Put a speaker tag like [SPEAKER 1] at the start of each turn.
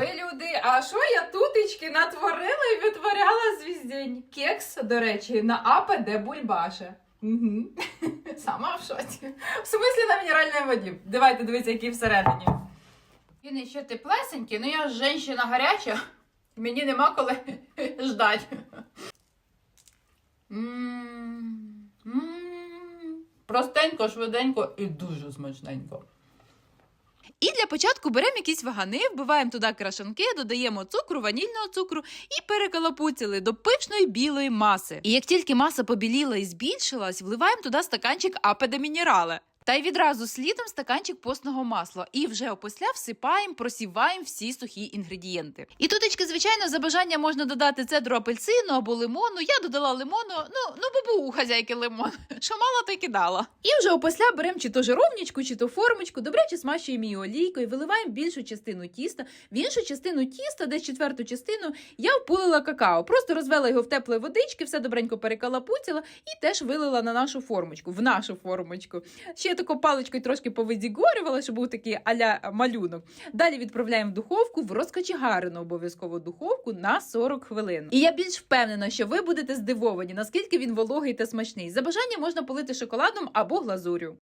[SPEAKER 1] Ой, люди, а що я тутечки натворила і витворяла звіздень? Кекс, до речі, на АПД Бульбаша. Угу. Сама в шоці. В смислі на мінеральній воді. Давайте дивіться, який всередині. Він ще теплесенький, ну я ж жінка гаряча. Мені нема коли ждать. М. Простенько, швиденько і дуже смачненько.
[SPEAKER 2] І для початку беремо якісь вагани, вбиваємо туди крашанки, додаємо цукру, ванільного цукру і перекалапуцяли до пишної білої маси. І як тільки маса побіліла і збільшилась, вливаємо туди стаканчик апеде мінерале. Та й відразу слідом стаканчик постного масла. І вже опісля всипаємо, просіваємо всі сухі інгредієнти. І тутечки, звичайно, за бажання можна додати цедру апельсину або лимону. Я додала лимону, ну, ну бо у хазяйки лимон. Що мало, то й кидала. І вже опісля беремо чи то жировничку, чи то формочку, добряче смащуємо її олійкою, виливаємо більшу частину тіста. В іншу частину тіста, десь четверту частину, я впулила какао. Просто розвела його в теплої водички, все добренько перекалапуцяла і теж вилила на нашу формочку, в нашу формочку. Ще тако паличкою трошки повидігорювала, щоб був такий аля малюнок. Далі відправляємо в духовку в розкачегарену обов'язково духовку на 40 хвилин. І я більш впевнена, що ви будете здивовані, наскільки він вологий та смачний. За бажання можна полити шоколадом або глазурю.